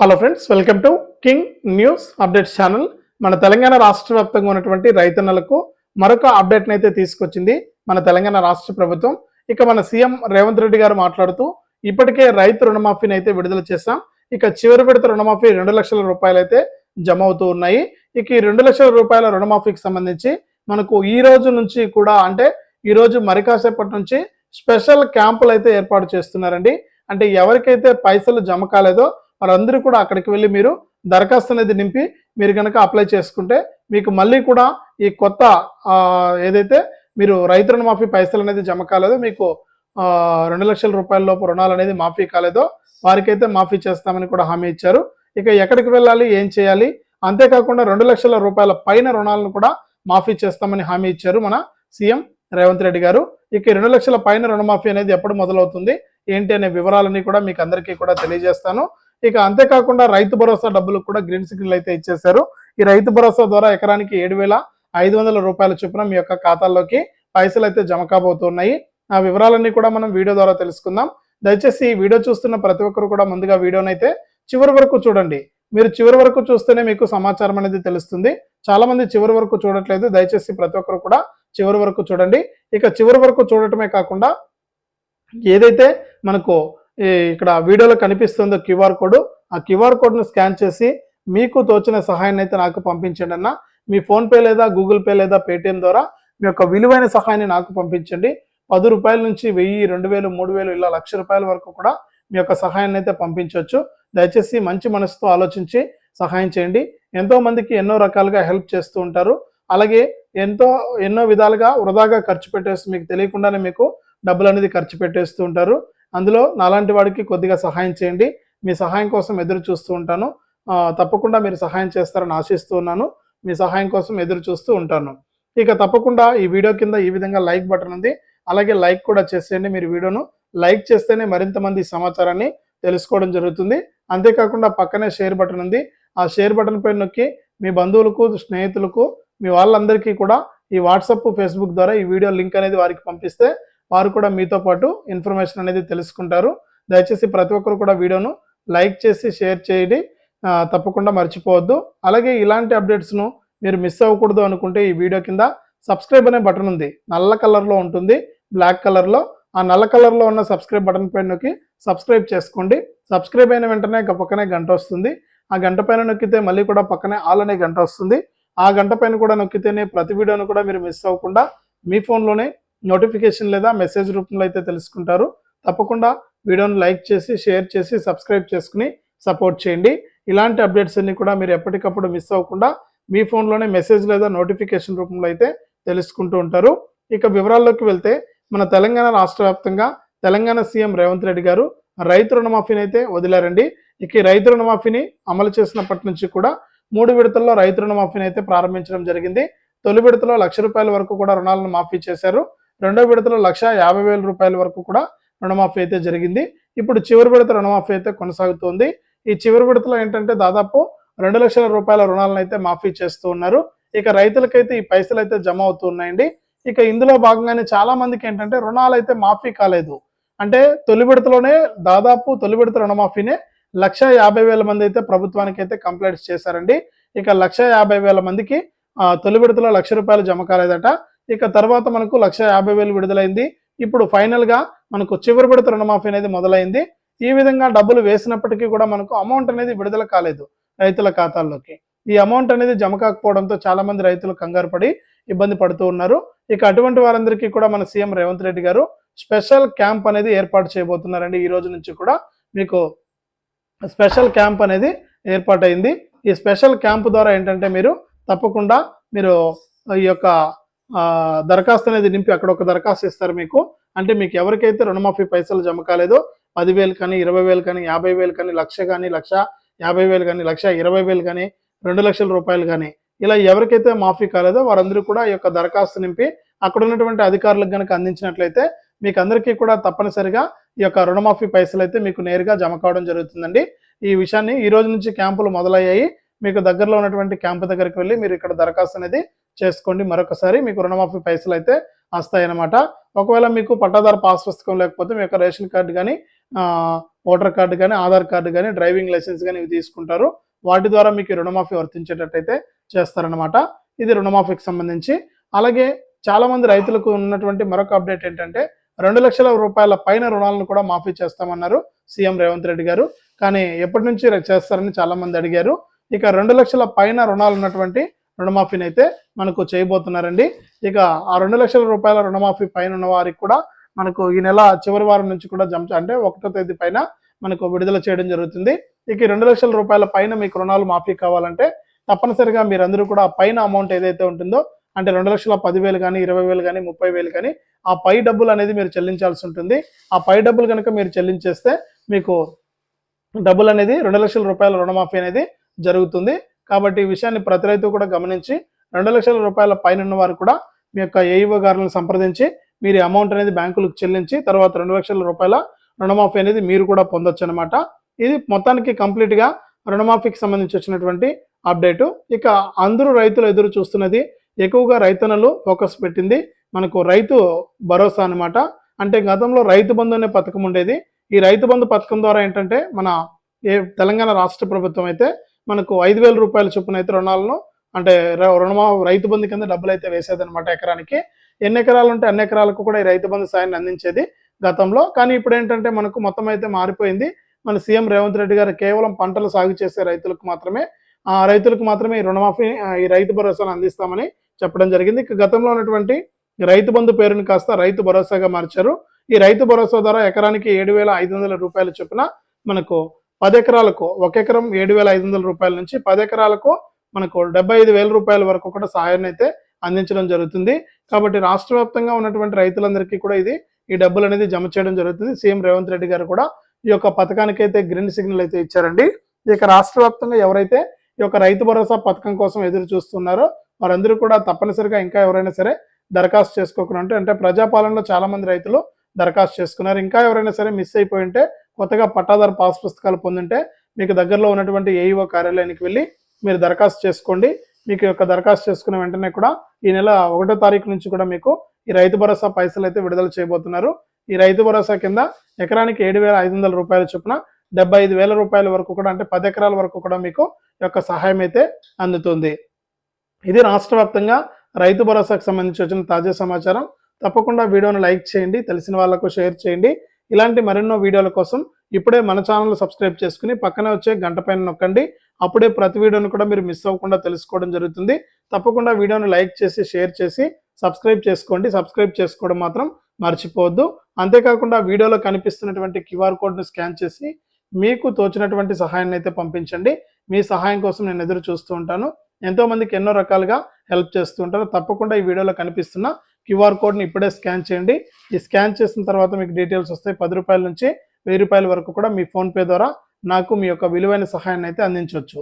Hello friends welcome to king news updates channel మన తెలంగాణ రాష్ట్ర వ్యాప్తంగా ఉన్నటువంటి రైతన్నలకు మరొక అప్డేట్ని అయితే తీసుకొచ్చింది మన తెలంగాణ రాష్ట్ర ప్రభుత్వం. ఇక మన సీఎం రేవంత్ రెడ్డి గారు మాట్లాడుతూ ఇప్పటికే రైతు రుణమాఫీని అయితే విడుదల చేశాం. ఇక చివరి విడత రుణమాఫీ రెండు లక్షల రూపాయలు అయితే జమ అవుతూ ఉన్నాయి. ఇక ఈ రెండు లక్షల రూపాయల రుణమాఫీకి సంబంధించి మనకు ఈ రోజు నుంచి కూడా అంటే ఈ రోజు మరి కాసేపటి నుంచి స్పెషల్ క్యాంపులు అయితే ఏర్పాటు చేస్తున్నారండి. అంటే ఎవరికైతే పైసలు జమ కాలేదో వారందరూ కూడా అక్కడికి వెళ్ళి మీరు దరఖాస్తు అనేది నింపి మీరు కనుక అప్లై చేసుకుంటే మీకు మళ్ళీ కూడా ఈ కొత్త ఏదైతే మీరు రైతు రుణమాఫీ పైసలు అనేది జమ కాలేదో మీకు రెండు లక్షల రూపాయల లోపు రుణాలు అనేది మాఫీ కాలేదో వారికైతే మాఫీ చేస్తామని కూడా హామీ ఇచ్చారు. ఇక ఎక్కడికి వెళ్ళాలి ఏం చేయాలి? అంతేకాకుండా రెండు లక్షల రూపాయల పైన రుణాలను కూడా మాఫీ చేస్తామని హామీ ఇచ్చారు మన సీఎం రేవంత్ రెడ్డి గారు. ఇక రెండు లక్షల పైన రుణమాఫీ అనేది ఎప్పుడు మొదలవుతుంది? ఏంటి అనే వివరాలన్నీ కూడా మీకు అందరికీ కూడా తెలియజేస్తాను. ఇక అంతేకాకుండా రైతు భరోసా డబ్బులు కూడా గ్రీన్ సిగ్నల్ అయితే ఇచ్చేశారు. ఈ రైతు భరోసా ద్వారా ఎకరానికి ఏడు వేల ఐదు వందల రూపాయల చొప్పున మీ యొక్క ఖాతాల్లోకి పైసలు అయితే జమ కాబోతున్నాయి. ఆ వివరాలన్నీ కూడా మనం వీడియో ద్వారా తెలుసుకుందాం. దయచేసి ఈ వీడియో చూస్తున్న ప్రతి ఒక్కరు కూడా ముందుగా వీడియోని అయితే చివరి వరకు చూడండి. మీరు చివరి వరకు చూస్తేనే మీకు సమాచారం అనేది తెలుస్తుంది. చాలా మంది చివరి వరకు చూడట్లేదు. దయచేసి ప్రతి ఒక్కరు కూడా చివరి వరకు చూడండి. ఇక చివరి వరకు చూడటమే కాకుండా ఏదైతే మనకు ఇక్కడ వీడియోలో కనిపిస్తుందో క్యూఆర్ కోడ్. ఆ క్యూఆర్ కోడ్ను స్కాన్ చేసి మీకు తోచిన సహాయాన్ని అయితే నాకు పంపించండి అన్న. మీ ఫోన్పే లేదా గూగుల్ పే లేదా పేటిఎం ద్వారా మీ యొక్క విలువైన సహాయాన్ని నాకు పంపించండి. పది రూపాయల నుంచి వెయ్యి రెండు వేలు మూడు వేలు ఇలా లక్ష రూపాయల వరకు కూడా మీ యొక్క సహాయాన్ని అయితే పంపించవచ్చు. దయచేసి మంచి మనసుతో ఆలోచించి సహాయం చేయండి. ఎంతో మందికి ఎన్నో రకాలుగా హెల్ప్ చేస్తూ ఉంటారు. అలాగే ఎంతో ఎన్నో విధాలుగా వృధాగా ఖర్చు పెట్టేస్తూ మీకు తెలియకుండానే మీకు డబ్బులు అనేది ఖర్చు పెట్టేస్తూ ఉంటారు. అందులో నాలాంటి వాడికి కొద్దిగా సహాయం చేయండి. మీ సహాయం కోసం ఎదురు చూస్తూ ఉంటాను. తప్పకుండా మీరు సహాయం చేస్తారని ఆశిస్తూ ఉన్నాను. మీ సహాయం కోసం ఎదురు చూస్తూ ఉంటాను. ఇక తప్పకుండా ఈ వీడియో కింద ఈ విధంగా లైక్ బటన్ ఉంది. అలాగే లైక్ కూడా చేసేయండి మీరు వీడియోను. లైక్ చేస్తేనే మరింత మంది సమాచారాన్ని తెలుసుకోవడం జరుగుతుంది. అంతేకాకుండా పక్కనే షేర్ బటన్ ఉంది. ఆ షేర్ బటన్ పైన నొక్కి మీ బంధువులకు స్నేహితులకు మీ వాళ్ళందరికీ కూడా ఈ వాట్సప్ ఫేస్బుక్ ద్వారా ఈ వీడియో లింక్ అనేది వారికి పంపిస్తే వారు కూడా మీతో పాటు ఇన్ఫర్మేషన్ అనేది తెలుసుకుంటారు. దయచేసి ప్రతి ఒక్కరు కూడా వీడియోను లైక్ చేసి షేర్ చేయండి. తప్పకుండా మర్చిపోవద్దు. అలాగే ఇలాంటి అప్డేట్స్ను మీరు మిస్ అవ్వకూడదు అనుకుంటే ఈ వీడియో కింద సబ్స్క్రైబ్ అనే బటన్ ఉంది. నల్ల కలర్లో ఉంటుంది బ్లాక్ కలర్లో. ఆ నల్ల కలర్లో ఉన్న సబ్స్క్రైబ్ బటన్ పైన నొక్కి సబ్స్క్రైబ్ చేసుకోండి. సబ్స్క్రైబ్ అయిన వెంటనే పక్కనే గంట వస్తుంది. ఆ గంట పైన నొక్కితే మళ్ళీ కూడా పక్కనే ఆల్ అనే గంట వస్తుంది. ఆ గంట పైన కూడా నొక్కితేనే ప్రతి వీడియోను కూడా మీరు మిస్ అవ్వకుండా మీ ఫోన్లోనే నోటిఫికేషన్ లేదా మెసేజ్ రూపంలో అయితే తెలుసుకుంటారు. తప్పకుండా వీడియోను లైక్ చేసి షేర్ చేసి సబ్స్క్రైబ్ చేసుకుని సపోర్ట్ చేయండి. ఇలాంటి అప్డేట్స్ అన్ని కూడా మీరు ఎప్పటికప్పుడు మిస్ అవ్వకుండా మీ ఫోన్లోనే మెసేజ్ లేదా నోటిఫికేషన్ రూపంలో అయితే తెలుసుకుంటూ ఉంటారు. ఇక వివరాల్లోకి వెళ్తే మన తెలంగాణ రాష్ట్ర వ్యాప్తంగా తెలంగాణ సీఎం రేవంత్ రెడ్డి గారు రైతు రుణమాఫీని అయితే వదిలారండి. ఇక ఈ రైతు రుణమాఫీని అమలు చేసినప్పటి నుంచి కూడా మూడు విడతల్లో రైతు రుణమాఫీని అయితే ప్రారంభించడం జరిగింది. తొలి విడతలో లక్ష రూపాయల వరకు కూడా రుణాలను మాఫీ చేశారు. రెండో విడతలో లక్ష యాభై వేల రూపాయల వరకు కూడా రుణమాఫీ అయితే జరిగింది. ఇప్పుడు చివరి విడత రుణమాఫీ అయితే కొనసాగుతోంది. ఈ చివరి విడతలో ఏంటంటే దాదాపు రెండు లక్షల రూపాయల రుణాలను అయితే మాఫీ చేస్తూ ఉన్నారు. ఇక రైతులకైతే ఈ పైసలు అయితే జమ అవుతున్నాయండి ఇక ఇందులో భాగంగానే చాలా మందికి ఏంటంటే రుణాలు అయితే మాఫీ కాలేదు. అంటే తొలి విడతలోనే దాదాపు తొలి విడత రుణమాఫీనే లక్ష యాభై వేల మంది అయితే ప్రభుత్వానికి అయితే కంప్లైంట్స్ చేశారండి. ఇక లక్ష యాభై వేల మందికి తొలి విడతలో లక్ష రూపాయలు జమ కాలేదట. ఇక తర్వాత మనకు లక్ష యాభై వేలు విడుదలైంది. ఇప్పుడు ఫైనల్గా మనకు చివరి విడత రుణమాఫీ అనేది మొదలైంది. ఈ విధంగా డబ్బులు వేసినప్పటికీ కూడా మనకు అమౌంట్ అనేది విడుదల కాలేదు రైతుల ఖాతాల్లోకి. ఈ అమౌంట్ అనేది జమ కాకపోవడంతో చాలా మంది రైతులు కంగారు పడి ఇబ్బంది పడుతూ ఉన్నారు. ఇక అటువంటి వారందరికీ కూడా మన సీఎం రేవంత్ రెడ్డి గారు స్పెషల్ క్యాంప్ అనేది ఏర్పాటు చేయబోతున్నారండి. ఈ రోజు నుంచి కూడా మీకు స్పెషల్ క్యాంప్ అనేది ఏర్పాటైంది. ఈ స్పెషల్ క్యాంప్ ద్వారా ఏంటంటే మీరు తప్పకుండా మీరు ఈ యొక్క దరఖాస్తు అనేది నింపి అక్కడ ఒక దరఖాస్తు ఇస్తారు మీకు. అంటే మీకు ఎవరికైతే రుణమాఫీ పైసలు జమ కాలేదో పదివేలు కానీ ఇరవై వేలు కానీ యాభై వేలు కానీ లక్ష కానీ లక్ష యాభై వేలు కానీ లక్ష ఇరవై వేలు కానీ రెండు లక్షల రూపాయలు కానీ ఇలా ఎవరికైతే మాఫీ కాలేదో వారందరూ కూడా ఈ యొక్క దరఖాస్తు నింపి అక్కడ ఉన్నటువంటి అధికారులకు కనుక అందించినట్లయితే మీకు అందరికీ కూడా తప్పనిసరిగా ఈ యొక్క రుణమాఫీ పైసలు అయితే మీకు నేరుగా జమ కావడం జరుగుతుందండి. ఈ విషయాన్ని ఈ రోజు నుంచి క్యాంపులు మొదలయ్యాయి. మీకు దగ్గరలో ఉన్నటువంటి క్యాంపు దగ్గరికి వెళ్ళి మీరు ఇక్కడ దరఖాస్తు అనేది చేసుకోండి. మరొకసారి మీకు రుణమాఫీ పైసలు అయితే వస్తాయన్నమాట. ఒకవేళ మీకు పట్టాదారు పాస్ పుస్తకం లేకపోతే మీ యొక్క రేషన్ కార్డు కానీ ఓటర్ కార్డు కానీ ఆధార్ కార్డు కానీ డ్రైవింగ్ లైసెన్స్ కానీ ఇవి తీసుకుంటారు. వాటి ద్వారా మీకు రుణమాఫీ వర్తించేటట్టయితే చేస్తారనమాట ఇది రుణమాఫీకి సంబంధించి. అలాగే చాలామంది రైతులకు ఉన్నటువంటి మరొక అప్డేట్ ఏంటంటే రెండు లక్షల రూపాయల పైన రుణాలను కూడా మాఫీ చేస్తామన్నారు సీఎం రేవంత్ రెడ్డి గారు. కానీ ఎప్పటి నుంచి చేస్తారని చాలామంది అడిగారు. ఇక రెండు లక్షల పైన రుణాలు ఉన్నటువంటి రుణమాఫీని అయితే మనకు చేయబోతున్నారండి. ఇక ఆ రెండు లక్షల రూపాయల రుణమాఫీ పైన ఉన్న వారికి కూడా మనకు ఈ నెల చివరి వారం నుంచి కూడా జమ అంటే ఒకటో తేదీ పైన మనకు విడుదల చేయడం జరుగుతుంది. ఇక రెండు లక్షల రూపాయల పైన మీకు రుణాలు మాఫీ కావాలంటే తప్పనిసరిగా మీరందరూ కూడా పైన అమౌంట్ ఏదైతే ఉంటుందో అంటే రెండు లక్షల పదివేలు కానీ ఇరవై వేలు కానీ ముప్పై వేలు కానీ ఆ పై డబ్బులు అనేది మీరు చెల్లించాల్సి ఉంటుంది. ఆ పై డబ్బులు కనుక మీరు చెల్లించేస్తే మీకు డబ్బులు అనేది రెండు లక్షల రూపాయల రుణమాఫీ అనేది జరుగుతుంది. కాబట్టి ఈ విషయాన్ని ప్రతి రైతు కూడా గమనించి రెండు లక్షల రూపాయల పైన ఉన్న వారు కూడా మీ యొక్క ఏఈఓ గారులను సంప్రదించి మీరు అమౌంట్ అనేది బ్యాంకులకు చెల్లించి తర్వాత రెండు లక్షల రూపాయల రుణమాఫీ అనేది మీరు కూడా పొందొచ్చు అనమాట ఇది మొత్తానికి కంప్లీట్గా రుణమాఫీకి సంబంధించి వచ్చినటువంటి అప్డేటు ఇక అందరూ రైతులు ఎదురు చూస్తున్నది ఎక్కువగా రైతన్నలు ఫోకస్ పెట్టింది మనకు రైతు భరోసా అన్నమాట. అంటే గతంలో రైతు బంధు అనే పథకం ఉండేది. ఈ రైతు బంధు పథకం ద్వారా ఏంటంటే మన ఏ తెలంగాణ రాష్ట్ర ప్రభుత్వం అయితే మనకు ఐదు వేల రూపాయల చొప్పున అయితే రుణాలను అంటే రుణమా రైతు బంధు కింద డబ్బులు అయితే వేసేది అనమాట ఎకరానికి. ఎన్ని ఎకరాలు ఉంటే అన్ని ఎకరాలకు కూడా ఈ రైతు బంధు సాయాన్ని అందించేది గతంలో. కానీ ఇప్పుడు ఏంటంటే మనకు మొత్తం అయితే మారిపోయింది. మన సీఎం రేవంత్ రెడ్డి గారు కేవలం పంటలు సాగు చేసే రైతులకు మాత్రమే ఆ రైతులకు మాత్రమే ఈ రుణమాఫీ ఈ రైతు భరోసాను అందిస్తామని చెప్పడం జరిగింది. గతంలో ఉన్నటువంటి రైతు బంధు పేరుని కాస్త రైతు భరోసాగా మార్చారు. ఈ రైతు భరోసా ద్వారా ఎకరానికి ఏడు వేల ఐదు వందల రూపాయల చొప్పున మనకు పది ఎకరాలకు ఒక ఎకరం ఏడు వేల ఐదు వందల రూపాయల నుంచి పది ఎకరాలకు మనకు డెబ్బై ఐదు వేల రూపాయల వరకు కూడా సహాయాన్ని అయితే అందించడం జరుగుతుంది. కాబట్టి రాష్ట్ర వ్యాప్తంగా ఉన్నటువంటి రైతులందరికీ కూడా ఇది ఈ డబ్బులు అనేది జమ చేయడం జరుగుతుంది. సీఎం రేవంత్ రెడ్డి గారు కూడా ఈ యొక్క పథకానికి అయితే గ్రీన్ సిగ్నల్ అయితే ఇచ్చారండి. ఇక రాష్ట్ర వ్యాప్తంగా ఎవరైతే ఈ యొక్క రైతు భరోసా పథకం కోసం ఎదురు చూస్తున్నారో వారందరూ కూడా తప్పనిసరిగా ఇంకా ఎవరైనా సరే దరఖాస్తు చేసుకోకుండా అంటే ప్రజాపాలనలో చాలా మంది రైతులు దరఖాస్తు చేసుకున్నారు. ఇంకా ఎవరైనా సరే మిస్ అయిపోయి ఉంటే కొత్తగా పట్టాదారు పాస్ పుస్తకాలు పొందుంటే మీకు దగ్గరలో ఉన్నటువంటి ఏఈఓ కార్యాలయానికి వెళ్ళి మీరు దరఖాస్తు చేసుకోండి. మీకు యొక్క దరఖాస్తు చేసుకున్న వెంటనే కూడా ఈ నెల ఒకటో తారీఖు నుంచి కూడా మీకు ఈ రైతు భరోసా పైసలు అయితే విడుదల చేయబోతున్నారు. ఈ రైతు భరోసా కింద ఎకరానికి ఏడు వేల ఐదు వందల రూపాయల చొప్పున డెబ్బై ఐదు వేల రూపాయల వరకు కూడా అంటే పది ఎకరాల వరకు కూడా మీకు యొక్క సహాయం అయితే అందుతుంది. ఇది రాష్ట్ర వ్యాప్తంగా రైతు భరోసాకు సంబంధించి వచ్చిన తాజా సమాచారం. తప్పకుండా వీడియోను లైక్ చేయండి. తెలిసిన వాళ్ళకు షేర్ చేయండి. ఇలాంటి మరెన్నో వీడియోల కోసం ఇప్పుడే మన ఛానల్ సబ్స్క్రైబ్ చేసుకుని పక్కనే వచ్చే గంట పైన నొక్కండి. అప్పుడే ప్రతి వీడియోను కూడా మీరు మిస్ అవ్వకుండా తెలుసుకోవడం జరుగుతుంది. తప్పకుండా వీడియోను లైక్ చేసి షేర్ చేసి సబ్స్క్రైబ్ చేసుకోండి. సబ్స్క్రైబ్ చేసుకోవడం మాత్రం మర్చిపోవద్దు. అంతేకాకుండా వీడియోలో కనిపిస్తున్నటువంటి క్యూఆర్ కోడ్ను స్కాన్ చేసి మీకు తోచినటువంటి సహాయాన్ని అయితే పంపించండి. మీ సహాయం కోసం నేను ఎదురు చూస్తూ ఉంటాను. ఎంతోమందికి ఎన్నో రకాలుగా హెల్ప్ చేస్తూ ఉంటారు. తప్పకుండా ఈ వీడియోలో కనిపిస్తున్న క్యూఆర్ కోడ్ని ఇప్పుడే స్కాన్ చేయండి. ఈ స్కాన్ చేసిన తర్వాత మీకు డీటెయిల్స్ వస్తాయి. పది రూపాయల నుంచి వెయ్యి రూపాయల వరకు కూడా మీ ఫోన్పే ద్వారా నాకు మీ యొక్క విలువైన సహాయాన్ని అయితే అందించవచ్చు.